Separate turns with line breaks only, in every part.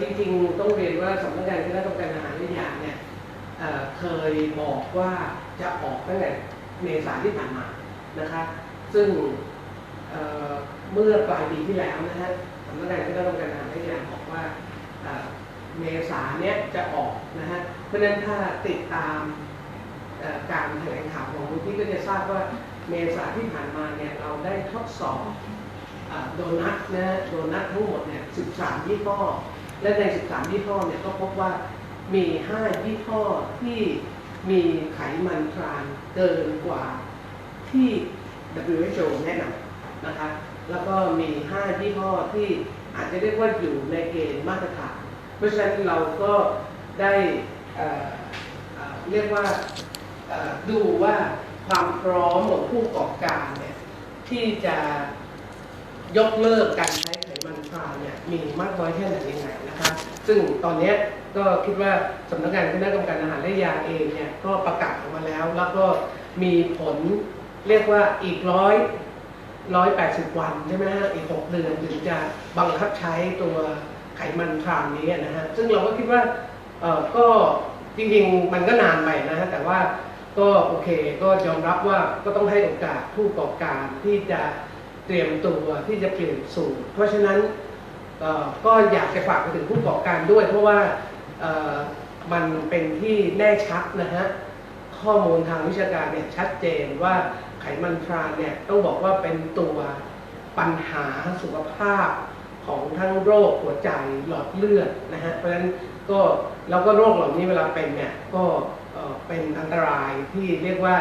จริงๆ ต้องเรียนว่าสำนักงานคณะกรรมการอาหารและยาเนี่ยเเคยบอกว่าจะออกตั้งแต่เมษาที่ผ่านมานะคะซึ่งเเมื่อปลายปีที่แล้วนะฮะสำนักงานคณะกรรมการอาหารและยาบอกว่าเเมษาเนี้ยจะออกนะฮะเพราะฉะนั้นถ้าติดตามการแถลงข่าวของมูลที่ก็จะทราบว่าเมษาที่ผ่านมาเนี่ยเราได้ทดสอบโดนัทนะโดนัททั้งหมดเนี่ย 13 ยี่ห้อ และใน 13 ยี่ห้อเนี่ยก็พบว่ามี 5 ยี่ห้อที่มีไขมันทรานเกินกว่าที่ WHO แนะนำนะคะ แล้วก็มี 5 ยี่ห้อที่อาจจะเรียกว่าอยู่ในเกณฑ์มาตรฐาน เพราะฉะนั้นเราก็ได้เเเรียกว่าดูว่าความพร้อมของผู้ประกอบการเนี่ยที่จะยกเลิกการใช้ไขมันทรานเนี่ยมีมากน้อยแค่ไหนยังไง ซึ่งตอนนี้ก็คิดว่าสำนักงานคณะกรรมการอาหารและยาเองเนี่ยก็ประกาศออกมาแล้ว แล้วก็มีผลเรียกว่าอีกร้อยร้อยแปดสิบวันใช่ไหมฮะอีกหกเดือนถึงจะบังคับใช้ตัวไขมันทรานนี้นะฮะซึ่งเราก็คิดว่าเออก็จริงๆมันก็นานไปนะฮะแต่ว่าก็โอเคก็ยอมรับว่าก็ต้องให้โอกาสผู้ประกอบการที่จะเตรียมตัวที่จะเปลี่ยนสูตรเพราะฉะนั้น ก็อยากจะฝากไปถึงผู้ประกอบการด้วย เพราะว่ามันเป็นที่แน่ชัดนะฮะข้อมูลทางวิชาการเนี่ยชัดเจนว่าไขมันทรานเนี่ยต้องบอกว่าเป็นตัวปัญหาสุขภาพของทั้งโรคหัวใจหลอดเลือดนะฮะเพราะฉะนั้นก็แล้วก็โรคเหล่านี้เวลาเป็นเนี่ยก็เป็นอันตรายที่เรียกว่า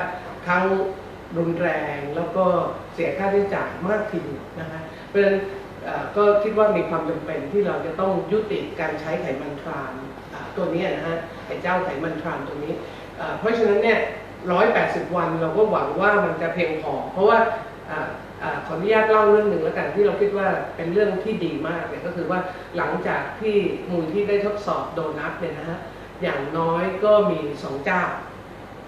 ทั้งรุนแรงแล้วก็เสียค่าใช้จ่ายมากทีเดียวนะคะเพราะฉะนั้น ก็คิดว่ามีความจำเป็นที่เราจะต้องยุติการใช้ไขมันทรานตัวนี้นะฮะไอ้เจ้าไขมันทรานตัวนี้ เพราะฉะนั้นเนี่ย180วันเราก็หวังว่ามันจะเพียงพอเพราะว่าออขออนุญาตเล่าเรื่องหนึ่งแล้วกันที่เราคิดว่าเป็นเรื่องที่ดีมากเนี่ยก็คือว่าหลังจากที่มูลที่ได้ทดสอบโดนัทเนี่ยนะฮะอย่างน้อยก็มีสองเจ้า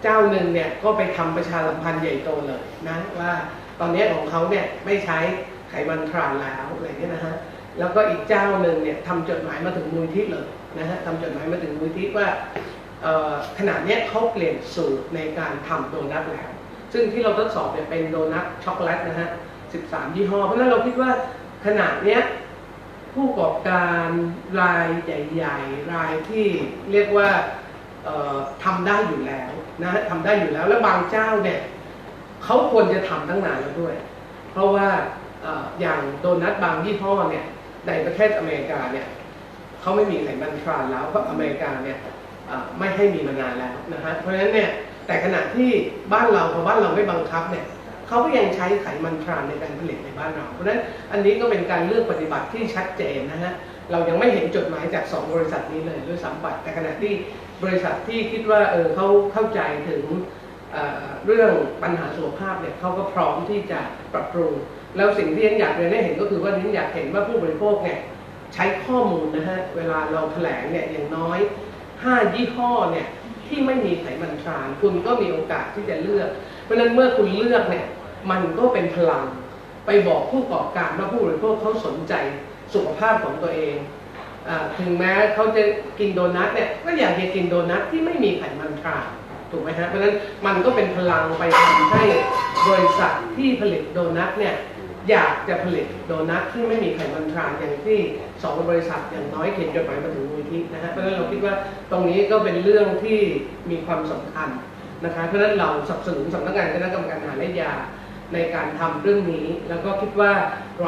เจ้าหนึ่งเนี่ยก็ไปทำประชาสัมพันธ์ใหญ่โตเลยนะว่าตอนนี้ของเขาเนี่ยไม่ใช้ ไขมันทรานแล้วอะไรเงี้ยนะฮะแล้วก็อีกเจ้าหนึ่งเนี่ยทำจดหมายมาถึงมูลที่เลยนะฮะทำจดหมายมาถึงมูลที่ว่าขนาดนี้เขาเปลี่ยนสูตรในการทำโดนัทแล้ว ซึ่งที่เราทดสอบเนี่ยเป็นโดนัทช็อกโกแลตนะฮะ 13 ยี่ห้อ เพราะฉะนั้นเราคิดว่าขนาดเนี้ยผู้ประกอบการรายใหญ่ๆ รายที่เรียกว่าเอ่อทำได้อยู่แล้วนะฮะทำได้อยู่แล้ว แล้วบางเจ้าเนี่ยเขาควรจะทำตั้งนานแล้วด้วย เพราะว่า อย่างโดนัทบางยี่ห้อเนี่ยในประเทศอเมริกาเนี่ยเขาไม่มีไขมันทรานแล้วเพราะอเมริกาเนี่ยไม่ให้มีมานานแล้วนะฮะเพราะฉะนั้นเนี่ยแต่ขณะที่บ้านเราพอบ้านเราไม่บังคับเนี่ยเขาก็ยังใช้ไขมันทรานในการผลิตในบ้านเรา เพราะฉะนั้นอันนี้ก็เป็นการเลือกปฏิบัติที่ชัดเจนนะฮะเรายังไม่เห็นจดหมายจากสองบริษัทนี้เลยด้วยซ้ำไปแต่ขณะที่บริษัทที่คิดว่าเออเขาเข้าใจถึง เรื่องปัญหาสุขภาพเนี่ยเขาก็พร้อมที่จะปรับปรุง แล้วสิ่งที่ฉันอยากเรียนให้เห็นก็คือว่าฉันอยากเห็นว่าผู้บริโภคเนี่ยใช้ข้อมูลนะฮะเวลาเราแถลงเนี่ยอย่างน้อย 5 ยี่ห้อเนี่ยที่ไม่มีไขมันทราน คุณก็มีโอกาสที่จะเลือก เพราะฉะนั้นเมื่อคุณเลือกเนี่ยมันก็เป็นพลัง ไปบอกผู้ประกอบการว่าผู้บริโภคเขาสนใจสุขภาพของตัวเองอถึงแม้เขาจะกินโดนัทเนี่ยก็อยากจะกินโดนัทที่ไม่มีไขมันทราน ถูกไหมฮะเพราะฉะนั้นมันก็เป็นพลังไปทำให้บริษัทที่ผลิตโดนัทเนี่ยอยากจะผลิตโดนัทที่ไม่มีไขมันทรานอย่างที่สองบริษัทอย่างน้อยเขียนจดหมายมาถึงมูลที่นะฮะเพราะฉะนั้นเราคิดว่าตรงนี้ก็เป็นเรื่องที่มีความสำคัญนะคะเพราะฉะนั้นเราสนับสนุนสำนักงานคณะกรรมการอาหารและยาในการทำเรื่องนี้ แล้วก็คิดว่า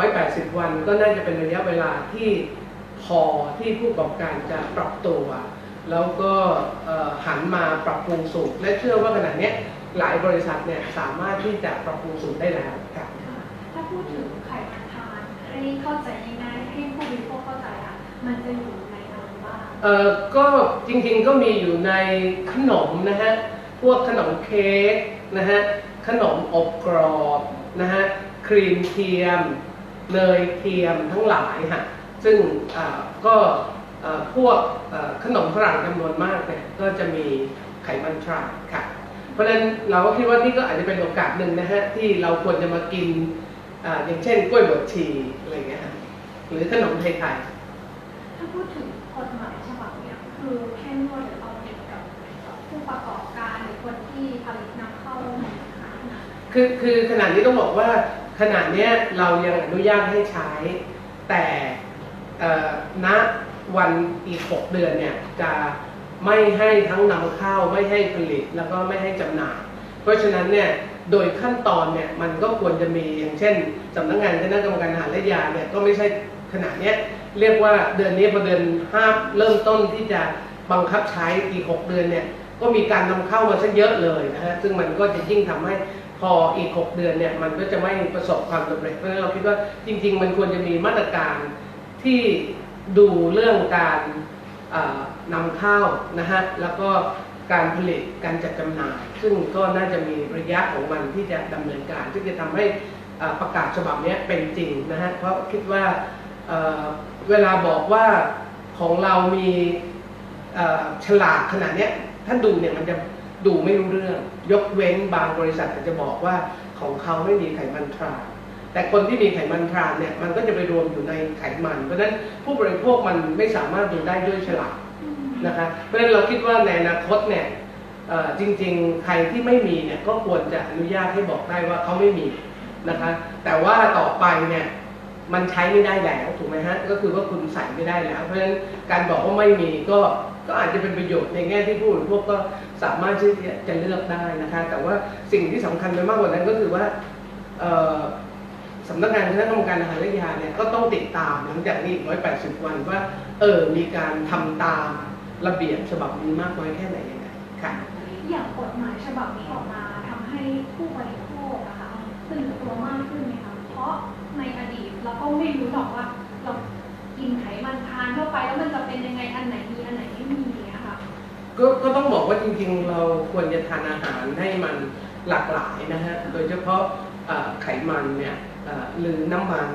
180 วันก็น่าจะเป็นระยะเวลาที่พอที่ผู้ประกอบการจะปรับตัว แล้วก็เอ่อหันมาปรับปรุงสูตร และเชื่อว่าขณะเนี้ยหลายบริษัทเนี่ยสามารถที่จะปรับปรุงสูตรได้แล้วครับ
ค่ะถ้าพูดถึงไขมันทรานให้เข้าใจง่ายๆให้ผู้บริโภคเข้าใจอะมันจะอยู่ในอะไรบ้าง
เอ่อก็จริงๆก็มีอยู่ในขนมนะฮะพวกขนมเค้กนะฮะขนมอบกรอบนะฮะครีมเทียมเนยเทียมทั้งหลายฮะซึ่งอ่าก็เอ่อ พวกเอ่อขนมฝรั่งจำนวนมากเนี่ยก็จะมีไขมันทรานค่ะ เพราะฉะนั้นเราก็คิดว่านี่ก็อาจจะเป็นโอกาสหนึ่งนะฮะที่เราควรจะมากินอาอย่างเช่นกล้วยบดชีอะไรอย่างเงี้ยฮะหรือขนมไทยๆ
ถ้าพูดถึงกฎหมายฉบับเนี้ยคือเข้มงวดหรือเอาผิดกับผู้ประกอบการหรือคนที่ผลิตนำเข้าสินค้าขนาดไหน
คือคือขนาดนี้ต้องบอกว่าขนาดเนี้ยเรายังอนุญาตให้ใช้แต่เอ่อณ วันอีก 6 เดือนเนี่ยจะไม่ให้ทั้งนำเข้าไม่ให้ผลิตแล้วก็ไม่ให้จำหน่าย เพราะฉะนั้นเนี่ยโดยขั้นตอนเนี่ยมันก็ควรจะมีอย่างเช่นสำนักงานคณะกรรมการอาหารและยาเนี่ยก็ไม่ใช่ขนาดเนี้ยเรียกว่าเดือนนี้พอเดือนห้าเริ่มต้นที่จะบังคับใช้อีก 6 เดือนเนี่ยก็มีการนำเข้ามาซะเยอะเลยนะฮะซึ่งมันก็จะยิ่งทำให้พออีก 6 เดือนเนี่ยมันก็จะไม่ประสบความสำเร็จเพราะฉะนั้นเราคิดว่าจริง ๆ มันควรจะมีมาตรการที่ ดูเรื่องการนำเข้านะฮะแล้วก็การผลิตการจัดจำหน่าย ซึ่งก็น่าจะมีระยะของมันที่จะดำเนินการซึ่จะทำให้ประกาศฉบับนี้เป็นจริงนะฮะเพราะคิดว่าเเวลาบอกว่าของเรามีฉลากขนาดนี้ท่านดูเนี่ยมันจะดูไม่รู้เรื่อง ยกเว้นบางบริษัทอาจจะบอกว่าของเขาไม่มีไขมันทราน แต่คนที่มีไขมันทรานเนี่ยมันก็จะไปรวมอยู่ในไขมัน เพราะฉะนั้นผู้บริโภคมันไม่สามารถดูได้ด้วยฉลากนะคะเพราะฉะนั้นเราคิดว่าในอนาคตเนี่ยเอ่อจริงๆ ใครที่ไม่มีเนี่ยก็ควรจะอนุญาตให้บอกได้ว่าเขาไม่มีนะคะแต่ว่าต่อไปเนี่ยมันใช้ไม่ได้แล้วถูกไหมฮะก็คือว่าคุณใส่ไม่ได้แล้ว เพราะฉะนั้นการบอกว่าไม่มีก็ก็อาจจะเป็นประโยชน์ในแง่ที่ผู้บริโภคก็สามารถที่จะเลือกได้นะคะแต่ว่าสิ่งที่สำคัญไปมากกว่านั้นก็คือว่าเอ่อ สำนักงานคณะกรรมการอาหารและยาเนี่ยก็ต้องติดตามหลังจากนี้อีก180 วันว่าเออมีการทำตามระเบียบฉบับนี้มากน้อยแค่ไหนยังไงค่ะ
อย่างกฎหมายฉบับนี้ออกมาทำให้ผู้บริโภคนะคะตื่นตัวมากขึ้นไหมคะเพราะในอดีตเราก็ไม่รู้หรอกว่า เรากินไขมันทานเข้าไปแล้วมันจะเป็นยังไงอันไหนมีอันไหนไม่มีอะค่ะ
ก็ก็ต้องบอกว่าจริงๆ เราควรจะทานอาหารให้มันหลากหลายนะฮะโดยเฉพาะเอ่อไขมันเนี่ยเอ่อ หรือน้ำมัน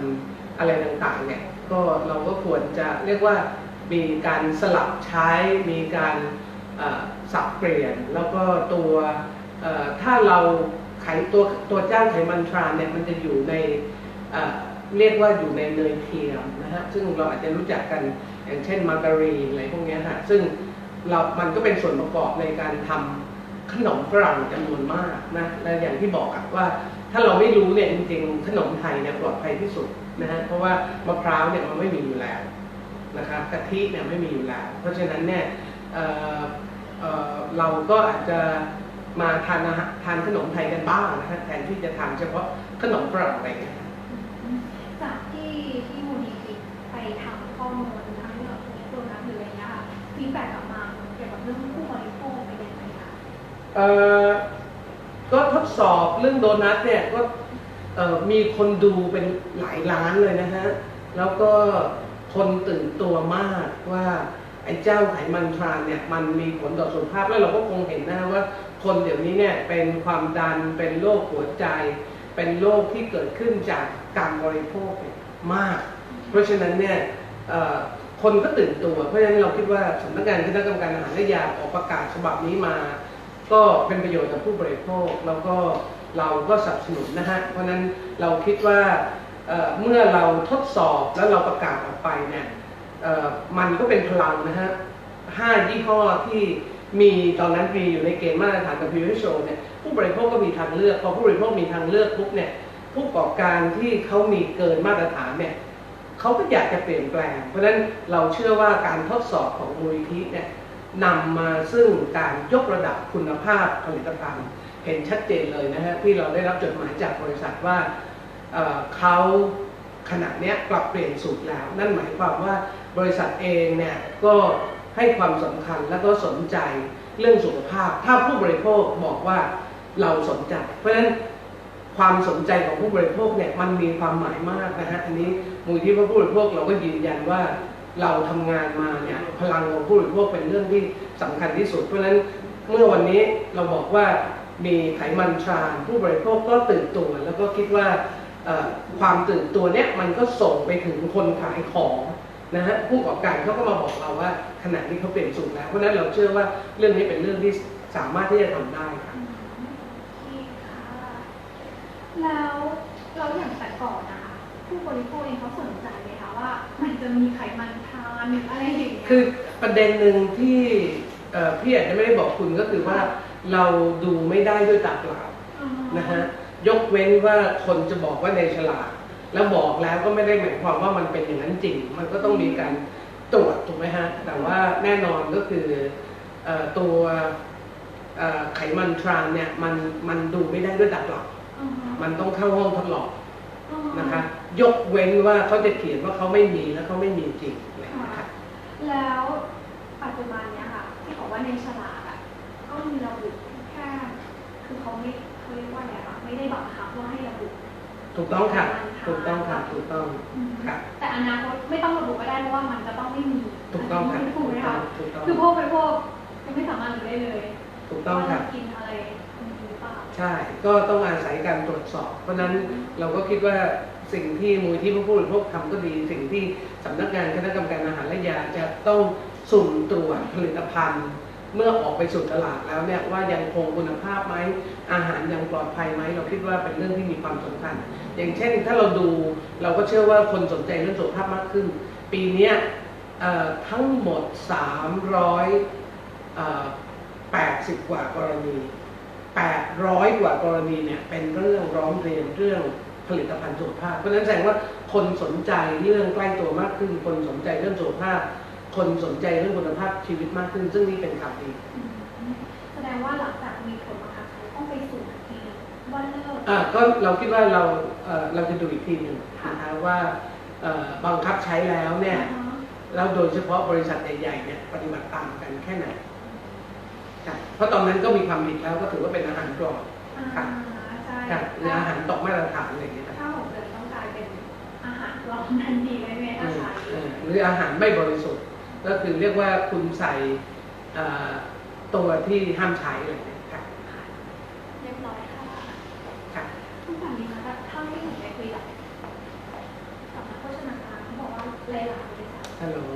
อะไรต่างๆเนี่ยก็เราก็ควรจะเรียกว่ามีการสลับใช้มีการสับเปลี่ยน แล้วก็ตัวถ้าเราไขตัวตัวจ้าไขมันทรานเนี่ยมันจะอยู่ในเรียกว่าอยู่ในเนยเทียมนะฮะซึ่งเราอาจจะรู้จักกันอย่างเช่นมาการีนอะไรพวกนี้ฮะซึ่งเรามันก็เป็นส่วนประกอบในการทำขนมฝรั่งจำนวนมากนะและอย่างที่บอกอะว่า ถ้าเราไม่รู้เนี่ยจริงๆขนมไทยเนี่ยปลอดภัยที่สุดนะฮะเพราะว่ามะพร้าวเนี่ยมันไม่มีอยู่แล้วนะครับกะทิเนี่ยไม่มีอยู่แล้ว เพราะฉะนั้นเนี่ยเอ่อเอ่อเราก็อาจจะมาทานอาหารทานขนมไทยกันบ้างนะฮะแทนที่จะทานเฉพาะขนมฝรั่งอะไรอย่างเงี้ย
จากที่ที่มูลนิธิไปทำข้อมูลทั้งเรื่องของตัวนักหรืออะไรเงี้ยค่ะฟีดแบ็กกลับมาเกี่ยวกับเรื่องผู้บริโภคเป็นยังไงคะ
เอ่อ ก็ทดสอบเรื่องโดนัทเนี่ยก็มีคนดูเป็นหลายล้านเลยนะฮะ แล้วก็คนตื่นตัวมากว่าไอ้เจ้าไขมันทรานเนี่ยมันมีผลต่อสุขภาพแล้วเราก็คงเห็นนะว่าคนเดี๋ยวนี้เนี่ยเป็นความดันเป็นโรคหัวใจ เป็นโรคที่เกิดขึ้นจากการบริโภคมาก เพราะฉะนั้นเนี่ยคนก็ตื่นตัว เพราะฉะนั้นเราคิดว่าสำนักงานคณะกรรมการอาหารและยาออกประกาศฉบับนี้มา ก็เป็นประโยชน์กับผู้บริโภคแล้วก็เราก็สนับสนุนนะฮะ เพราะนั้นเราคิดว่าเเมื่อเราทดสอบแล้วเราประกาศออกไปเนี่ยมันก็เป็นพลังนะฮะห้ายี่ห้อที่มีตอนนั้นมีอยู่ในเกณฑ์มาตรฐานกับ WHO เนี่ยผู้บริโภคก็มีทางเลือกพอผู้บริโภคมีทางเลือกปุ๊บเนี่ยผู้ประกอบการที่เขามีเกินมาตรฐานเนี่ยเขาก็อยากจะเปลี่ยนแปลง เพราะฉะนั้นเราเชื่อว่าการทดสอบของมูลนิธิเนี่ย นำมาซึ่งการยกระดับคุณภาพผลิตภัณฑ์ เห็นชัดเจนเลยนะฮะที่เราได้รับจดหมายจากบริษัทว่าเเขาขณะนี้ปรับเปลี่ยนสูตรแล้ว นั่นหมายความว่าบริษัทเองเนี่ยก็ให้ความสำคัญและก็สนใจเรื่องสุขภาพ ถ้าผู้บริโภคบอกว่าเราสนใจ เพราะฉะนั้นความสนใจของผู้บริโภคเนี่ยมันมีความหมายมากนะฮะอันนี้มูลที่ผู้บริโภคเราก็ยืนยันว่า เราทำงานมาเนี่ยพลังของผู้บริโภคเป็นเรื่องที่สำคัญที่สุด เพราะฉะนั้นเมื่อวันนี้เราบอกว่ามีไขมันทรานผู้บริโภคก็ตื่นตัวแล้วก็คิดว่าความตื่นตัวเนี้ยมันก็ส่งไปถึงคนขายของนะฮะผู้ประกอบการเขาก็มาบอกเราว่าขณะนี้เขาเปลี่ยนสูตรแล้วเพราะฉะนั้นเราเชื่อว่าเรื่องนี้เป็นเรื่องที่สามารถที่จะทำได้ค่ะ
โอเคค่ะแล้วเราอย่างแต่ก่อนนะคะผู้บริโภคเองเขาสนใจ จะมีไขมันทานหรืออะไรอย่างเงี้ย
คือประเด็นหนึ่งที่เอ่อพี่อาจจะไม่ได้บอกคุณก็คือว่าเราดูไม่ได้ด้วยตาเปล่า
อ๋อ
นะฮะยกเว้นว่าคนจะบอกว่าในฉลากแล้วบอกแล้วก็ไม่ได้หมายความว่ามันเป็นอย่างนั้นจริง มันก็ต้องมีการตรวจถูกไหมฮะ แต่ว่าแน่นอนก็คือเอ่อตัวเอ่อไขมันทรานเนี่ยมันมันดูไม่ได้ด้วยตาเปล่า
อ๋อ
มันต้องเข้าห้องทดลอง
อ๋อ
นะคะยกเว้นว่าเขาจะเขียนว่าเขาไม่มีแล้วเขาไม่มีจริงอะไรอย่างเงี้ยค่ะ
แล้วปัจจุบันเนี้ยค่ะที่บอกว่าในฉลากอะก็มีระบุแค่คือเขาไม่เขาเรียกว่าอะไรอะไม่ได้บังคับว่าให้ระบุ
ถูกต้องค่ะ ถูกต้องค่ะถูกต้อง
อืม
ค่ะ
แต่อนาคตไม่ต้องระบุก็ได้เพราะว่ามันจะต้องไม่มี
ถูกต้องค่ะ
ถูกไหมคะ
ถูกต้อง
คือพวกไปพวกยังไม่สามารถรู้ได้เลย
ถูกต้องค่ะ
ว่าเรากินอะไรมีหรือเปล่า
ใช่ ก็ต้องอาศัยการตรวจสอบ เพราะนั้นเราก็คิดว่าสิ่งที่มูลที่ผู้บริโภคทำก็ดี สิ่งที่สำนักงานคณะกรรมการอาหารและยาจะต้องสุ่มตรวจผลิตภัณฑ์ เมื่อออกไปสู่ตลาดแล้วเนี่ยว่ายังคงคุณภาพไหมอาหารยังปลอดภัยไหมเราคิดว่าเป็นเรื่องที่มีความสำคัญ อย่างเช่นถ้าเราดูเราก็เชื่อว่าคนสนใจเรื่องสุขภาพมากขึ้น ปีนี้ทั้งหมด 300 80 กว่ากรณี 800 กว่ากรณีเนี่ยเป็นเรื่องร้องเรียนเรื่องผลิตภัณฑ์สุขภาพ เพราะฉะนั้นแสดงว่าคนสนใจเรื่องใกล้ตัวมากขึ้น คนสนใจเรื่องสุขภาพ คนสนใจเรื่องคุณภาพชีวิตมากขึ้น ซึ่งนี่เป็นข่าวดี
อืมแสดงว่าหลังจากมีผลบังคับใช้ต้องไปสู่อีกทีว่าเลิก
อะก็เราคิดว่าเราเอ่อเราจะดูอีกทีหนึ่งนะคะว่าเอ่อบังคับใช้แล้วเนี่ย
อ๋อ
แล้วโดยเฉพาะบริษัทใหญ่ๆเนี่ยปฏิบัติตามกันแค่ไหนค่ะ เพราะตอนนั้นก็มีความผิดแล้วก็ถือว่าเป็นอาหารกรอบ
อ่า
ค่ะ
ใช่
ค่ะหรืออาหารตกมาตรฐานอะไรอย่างเงี้ยค่ะ
ถ้าหกเดือนต้องกลายเป็นอาหารรองทันทีเลยไหม
เอ
อา
อ
หาร
เออหรืออาหารไม่บริสุทธิ์ ก็คือเรียกว่าคุณใส่เอ่อตัวที่ห้ามใช้อะไรอย่างเงี้ยค่ะ
เรียบร้อยค่ะ
ค่ะ
ทุกอย่างนี้นะเท่าที่หนูได้คุยกับสำนักโภชนาการเขาบอกว่าหลายๆบริษัท
ฮัลโหล
ใช้